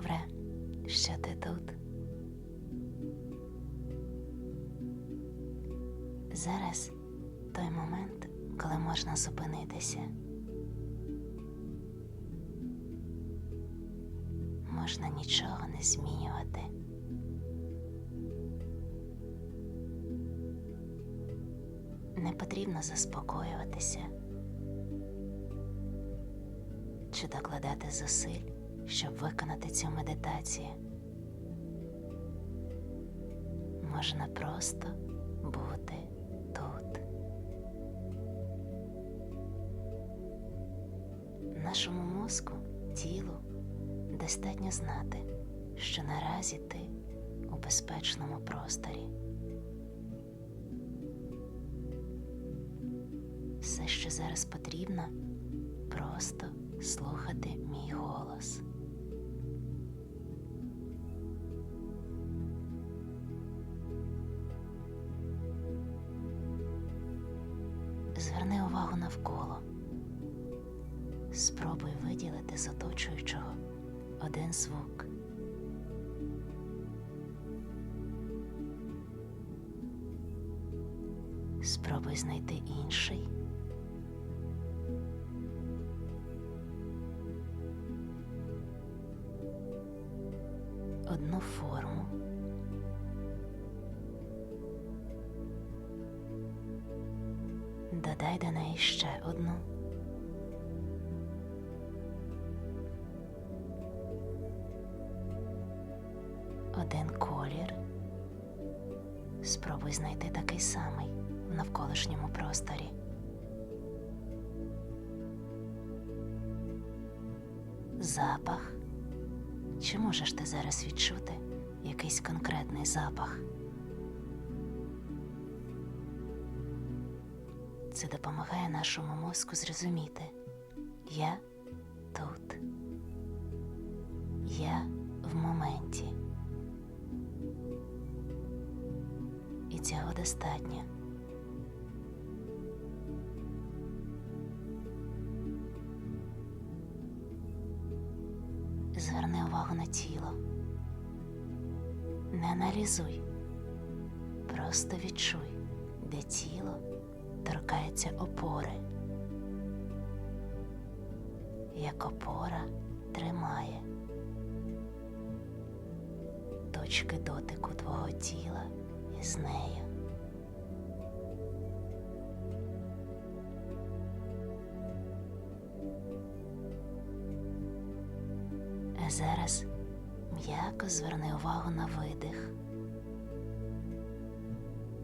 Добре, що ти тут. Зараз той момент, коли можна зупинитися. Можна нічого не змінювати. Не потрібно заспокоюватися чи докладати зусиль, щоб виконати цю медитацію. Можна просто бути тут. Нашому мозку, тілу достатньо знати, що наразі ти у безпечному просторі. Все, що зараз потрібно, просто слухати мій голос. Навколо. Спробуй виділити з оточуючого один звук. Спробуй знайти інший. Один колір. Спробуй знайти такий самий в навколишньому просторі. Запах. Чи можеш ти зараз відчути якийсь конкретний запах? Це допомагає нашому мозку зрозуміти. Я тут. Я в моменті. Цього достатньо. Зверни увагу на тіло. Не аналізуй. Просто відчуй, де тіло торкається опори. Як опора тримає точки дотику твого тіла із нею. А зараз м'яко зверни увагу на видих,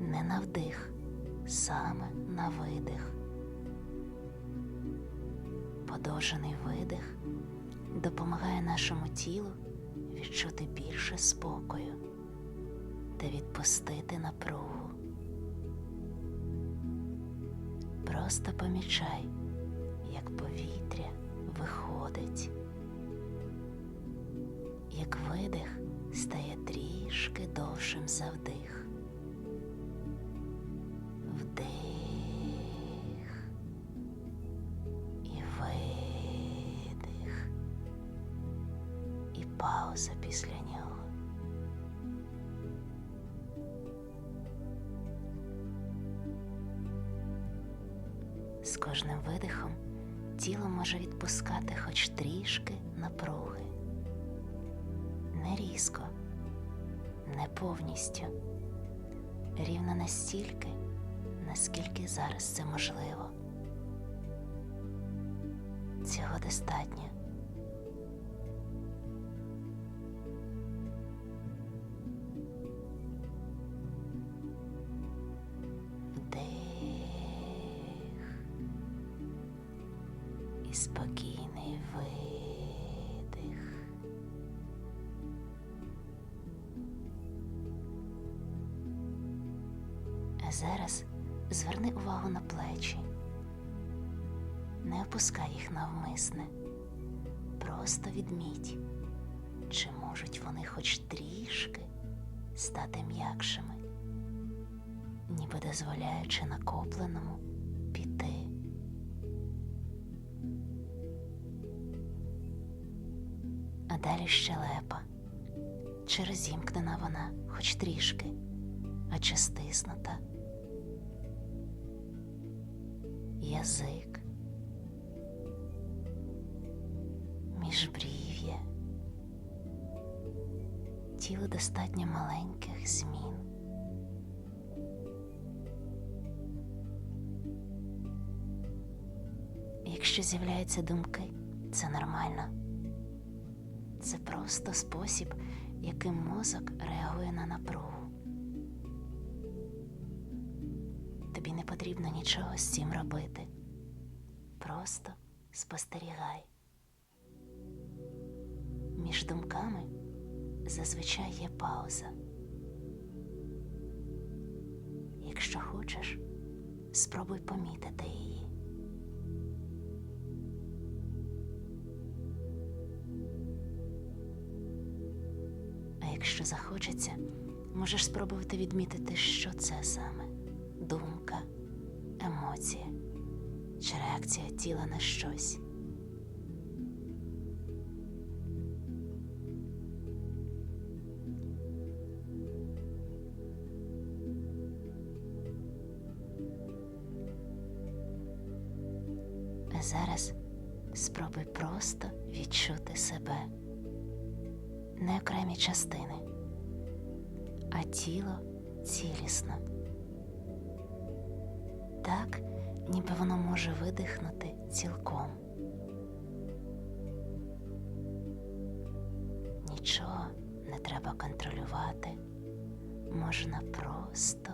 не на вдих, саме на видих. Подовжений видих допомагає нашому тілу відчути більше спокою та відпустити напругу. Просто помічай, як повітря виходить, як видих стає трішки довшим за вдих. Вдих і видих, і пауза після кожним видихом тіло може відпускати хоч трішки напруги. Не різко, не повністю, рівно настільки, наскільки зараз це можливо. Цього достатньо. Спокійний видих. А зараз зверни увагу на плечі. Не опускай їх навмисне. Просто відміть, чи можуть вони хоч трішки стати м'якшими, ніби дозволяючи накопленому А далі щелепа. Чи розімкнена вона, хоч трішки, а чи стиснута. Язик. Міжбрів'я. Тіло достатньо маленьких змін. Якщо з'являються думки, це нормально. Це просто спосіб, яким мозок реагує на напругу. Тобі не потрібно нічого з цим робити. Просто спостерігай. Між думками зазвичай є пауза. Якщо хочеш, спробуй помітити її. Якщо захочеться, можеш спробувати відмітити, що це саме думка, емоція чи реакція тіла на щось. Зараз спробуй просто відчути себе, не окремі частини, а тіло цілісно. Так, ніби воно може видихнути цілком. Нічого не треба контролювати, можна просто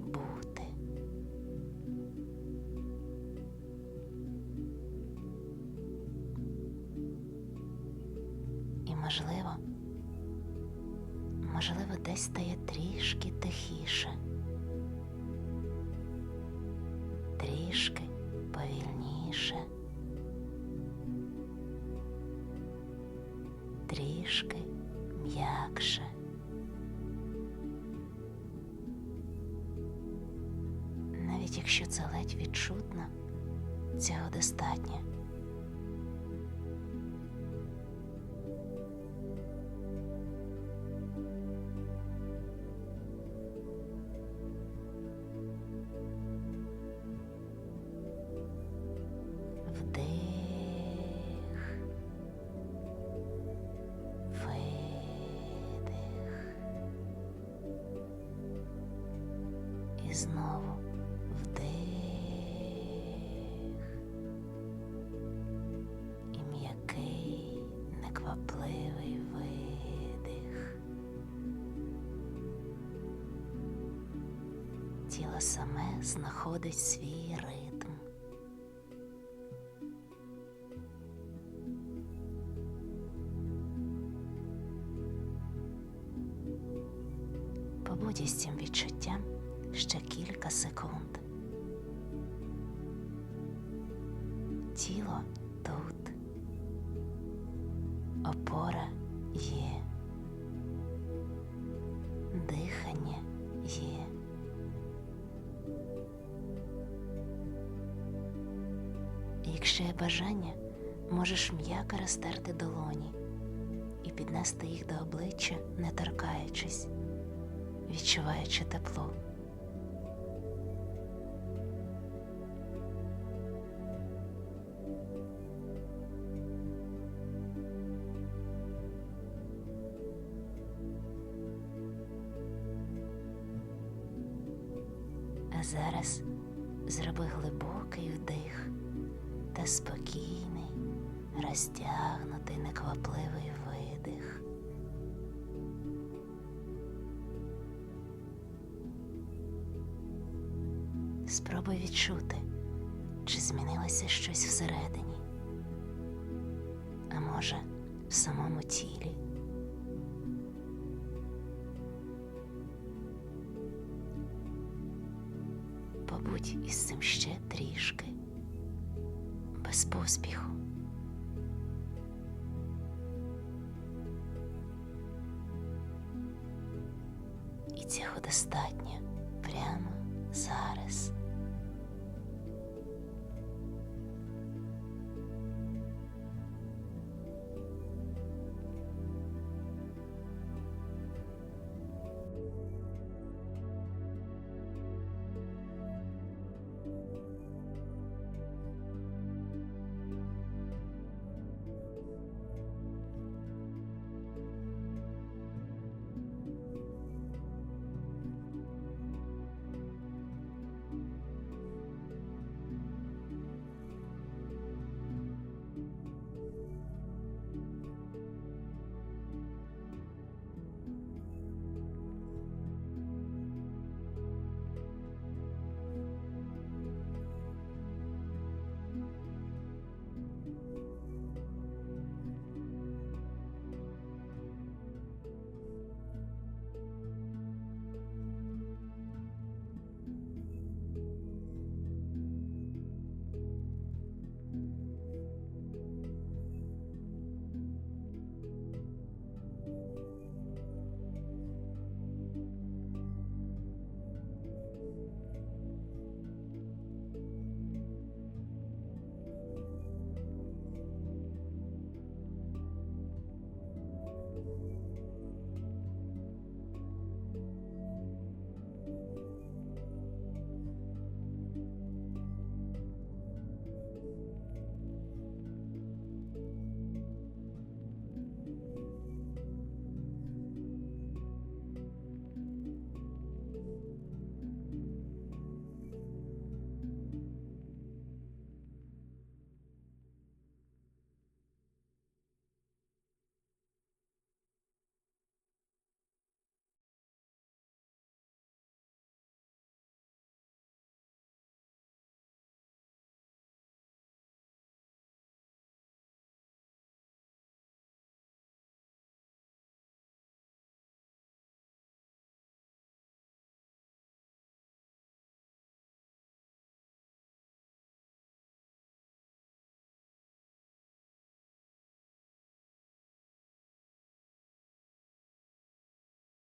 бути. І можливо, десь стає трішки тихіше, трішки повільніше, трішки м'якше. Навіть якщо це ледь відчутно, цього достатньо. Тіло саме знаходить свій ритм. Побудь із цим відчуттям ще кілька секунд. Тіло тут, опора є, І бажання, можеш м'яко розтерти долоні і піднести їх до обличчя, не торкаючись відчуваючи тепло. А зараз зроби глибокий вдих та спокійний, розтягнутий, неквапливий видих. Спробуй відчути, чи змінилося щось всередині, а може, в самому тілі. Побудь із цим ще трішки, без поспіху. І цього достатньо.